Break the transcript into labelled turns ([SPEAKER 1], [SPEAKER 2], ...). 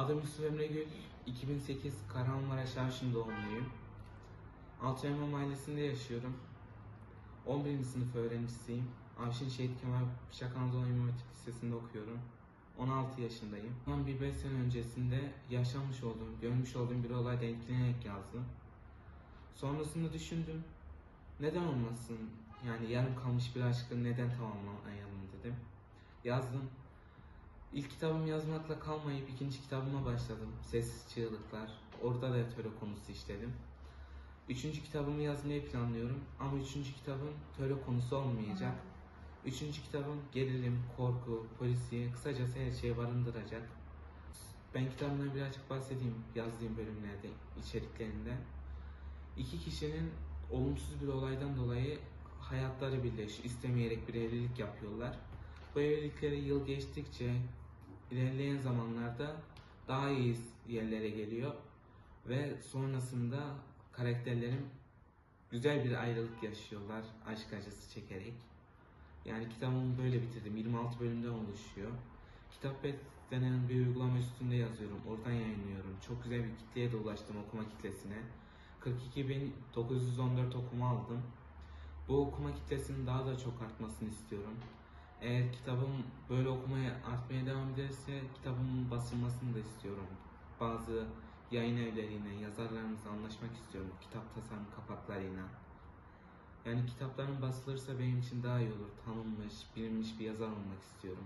[SPEAKER 1] Adım Yusuf Emre Gül. 2008 Kahramanmaraş Avşin doğumluyum. Altıelma Mahallesi'nde yaşıyorum. 11. sınıf öğrencisiyim. Avşin Şehit Kemal Paşa Anadolu İmam Hatip Lisesi'nde okuyorum. 16 yaşındayım. Tam bir 5 sene öncesinde yaşanmış olduğum, görmüş olduğum bir olayda etkilenerek yazdım. Sonrasında düşündüm. Neden olmasın? Yani yarım kalmış bir aşkı neden tamamlamayalım dedim. Yazdım. İlk kitabım yazmakla kalmayıp ikinci kitabıma başladım. Sessiz Çığlıklar. Orada da töre konusu işledim. Üçüncü kitabımı yazmayı planlıyorum ama üçüncü kitabım töre konusu olmayacak. Üçüncü kitabım gerilim, korku, polisiye, kısacası her şeyi barındıracak. Ben kitabımdan birazcık bahsedeyim yazdığım bölümlerde, içeriklerinden. İki kişinin olumsuz bir olaydan dolayı hayatları birleşiyor. istemeyerek bir evlilik yapıyorlar. Bu evlilikleri yıl geçtikçe ilerleyen zamanlarda daha iyi yerlere geliyor ve sonrasında karakterlerim güzel bir ayrılık yaşıyorlar aşk acısı çekerek. Yani kitabımı böyle bitirdim. 26 bölümden oluşuyor. Kitap denen bir uygulama üstünde yazıyorum. Oradan yayınlıyorum. Çok güzel bir kitleye de ulaştım okuma kitlesine. 42.914 okuma aldım. Bu okuma kitlesinin daha da çok artmasını istiyorum. Eğer kitabım böyle okumaya artmaya devam ederse kitabımın basılmasını da istiyorum. Bazı yayın evleriyle, yazarlarımızla anlaşmak istiyorum. Kitap tasarım kapaklarıyla. Yani kitaplarım basılırsa benim için daha iyi olur. Tanınmış, bilinmiş bir yazar olmak istiyorum.